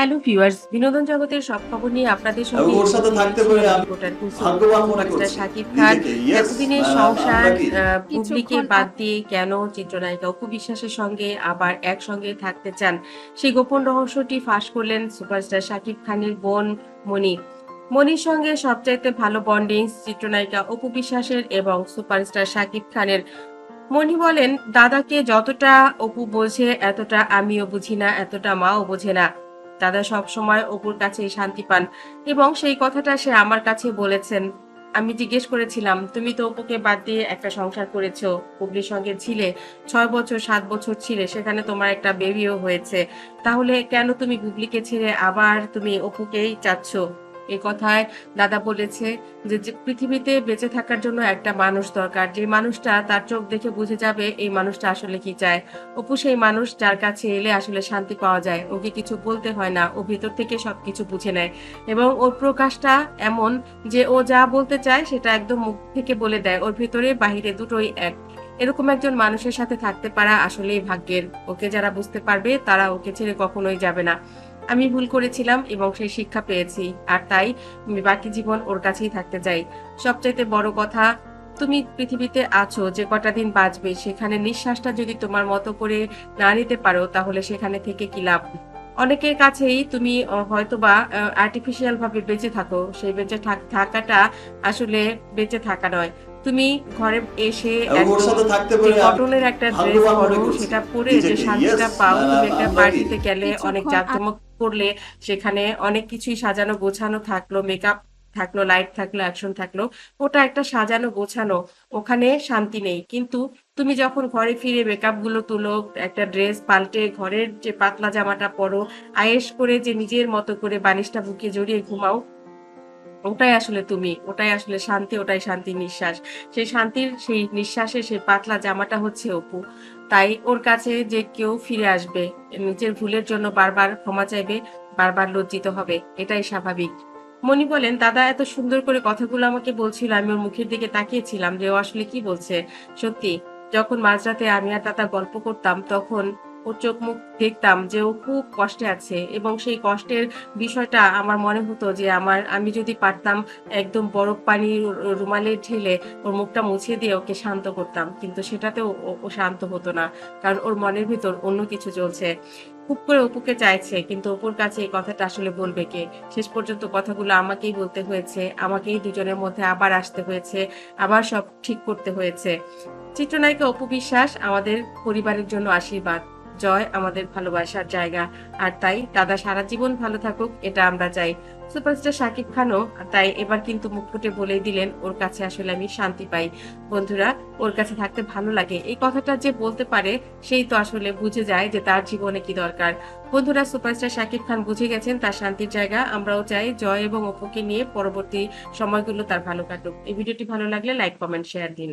Hello viewers বিনোদন জগতের সব খবর নিয়ে আপনাদের সঙ্গে ওর সাথে থাকতে পেরে ভাগ্যবান মনে করছি। শাকিব খান এতদিনের সংসার পুবলিকে বাদ দিয়ে কেন চিত্রনায়িকা অপু বিশ্বাসের সঙ্গে আবার একসঙ্গে থাকতে চান? সেই গোপন রহস্যটি ফাঁস করলেন সুপারস্টার শাকিব খানের বোন মনি। মনির সঙ্গে সবচাইতে ভালো বন্ডিং চিত্রনায়িকা অপু বিশ্বাসের এবং সুপারস্টার শাকিব খানের। মনি বলেন দাদাকে যতটা অপু বোঝে এতটা আমিও বুঝি না এতটা মাও বোঝে না। দাদা সব সময় অপুর কাছে শান্তি পান এবং সেই কথাটা সে আমার কাছে বলেছেন। আমি জিজ্ঞেস করেছিলাম, তুমি তো অপুকে বাদ দিয়ে একটা সংসার করেছ পুবলির সঙ্গে ছিলে, ছয় বছর, সাত বছর ছিলে, সেখানে তোমার একটা বেবিও হয়েছে। তাহলে কেন তুমি গুগলিকে ছেড়ে আবার তুমি অপুকেই চাচ্ছ? এই কথায় দাদা বলেছে যে পৃথিবীতে বেঁচে থাকার জন্য একটা মানুষ দরকার। যে মানুষটা তার চোখ দেখে বুঝে যাবে এই মানুষটা আসলে কি চায়। অপু সেই মানুষ যার কাছে এলে আসলে শান্তি পাওয়া যায়। ওকে কিছু বলতে হয় না। ও ভেতর থেকে সবকিছু বুঝে নেয়। এবং ওর প্রকাশটা এমন যে, ও যা বলতে চায় সেটা একদম মুখ থেকে বলে দেয়। ওর ভেতরে বাহিরে দুটোই এক। এরকম একজন মানুষের সাথে থাকতে পারা আসলেই ভাগ্যের। ওকে যারা বুঝতে পারবে তারা ওকে ছেড়ে কখনোই যাবে না। আমি ভুল করেছিলাম এবং সেই শিক্ষা পেয়েছি, আর তাই আমি বাকি জীবন ওর কাছেই থাকতে চাই। সবচাইতে বড় কথা, তুমি পৃথিবীতে আছো, যে কটা দিন বাঁচবে, সেখানে নিঃশ্বাসটা যদি তোমার মতো করে না নিতে পারো, তাহলে সেখানে থেকে কি লাভ? অনেকের কাছেই তুমি হয়তোবা আর্টিফিশিয়াল ভাবে বেঁচে থাকো, সেই বেঁচে থাকাটা আসলে বেঁচে থাকা নয়। তুমি ঘরে এসে কটনের একটা ড্রেস পরো সেটা পরে যে শান্তিটা পাও তুমি একটা পার্টিতে গেলে অনেক জাঁকজমক করলে সেখানে অনেক কিছুই সাজানো গোছানো থাকল মেকআপ থাকল লাইট থাকল অ্যাকশন থাকল ওটা একটা সাজানো গোছানো ওখানে শান্তি নেই। কিন্তু তুমি যখন ঘরে ফিরে মেকআপগুলো তুলো একটা ড্রেস পাল্টে ঘরের যে পাতলা জামাটা পরো আয়েস করে যে নিজের মতো করে বালিশটা বুকে জড়িয়ে ঘুমাও ওটাই আসলে তুমি, ওটাই আসলে শান্তি, ওটাই শান্তি নিঃশ্বাস। সেই শান্তির, সেই নিঃশ্বাসে সেই পাতলা জামাটা হচ্ছে অপু। তাই ওর কাছে যে কেউ ফিরে আসবে, নিজের ভুলের জন্য বারবার ক্ষমা চাইবে, বারবার লজ্জিত হবে, এটাই স্বাভাবিক। মনি বলেন, দাদা, এত সুন্দর করে কথাগুলো আমাকে বলছিল, আমি ওর মুখের দিকে তাকিয়েছিলাম যে ও আসলে কি বলছে? সত্যি, যখন মাঝরাতে আমি আর দাদা গল্প করতাম, তখন ওর চোখ মুখ দেখতাম যে ও খুব কষ্টে আছে এবং সেই কষ্টের বিষয়টা আমার মনে হতো যে আমার, আমি যদি পারতাম একদম বরফ পানি রুমালে ঢেলে ওর মুখটা মুছে দিয়ে ওকে শান্ত করতাম। কিন্তু সেটাতেও ও শান্ত হতো না। কারণ ওর মনের ভিতর অন্য কিছু চলছে। খুব করে অপুকে চাইছে, কিন্তু অপুর কাছে এই কথাটা আসলে বলবে কে? শেষ পর্যন্ত কথাগুলো আমাকেই বলতে হয়েছে। আমাকেই দুজনের মধ্যে আবার আসতে হয়েছে। আবার সব ঠিক করতে হয়েছে। চিত্রনায়িকা অপু বিশ্বাস আমাদের পরিবারের জন্য আশীর্বাদ। জয় আমাদের ভালোবাসার জায়গা। আর তাই দাদা সারা জীবন ভালো থাকুক, এটা আমরা চাই। সুপারস্টার শাকিব খানও তাই এবার কিন্তু মুখ ফুটে বলেই দিলেন, ওর কাছে আসলে আমি শান্তি পাই। বন্ধুরা, ওর কাছে থাকতে ভালো লাগে। এই কথাটা যে বলতে পারে, সেই তো আসলে বুঝে যায় যে তার জীবনে কি দরকার। বন্ধুরা, সুপারস্টার শাকিব খান বুঝে গেছেন তার শান্তির জায়গা। আমরাও চাই জয় এবং অপুকে নিয়ে পরবর্তী সময়গুলো তার ভালো কাটুক। এই ভিডিওটি ভালো লাগলে লাইক, কমেন্ট, শেয়ার দিন।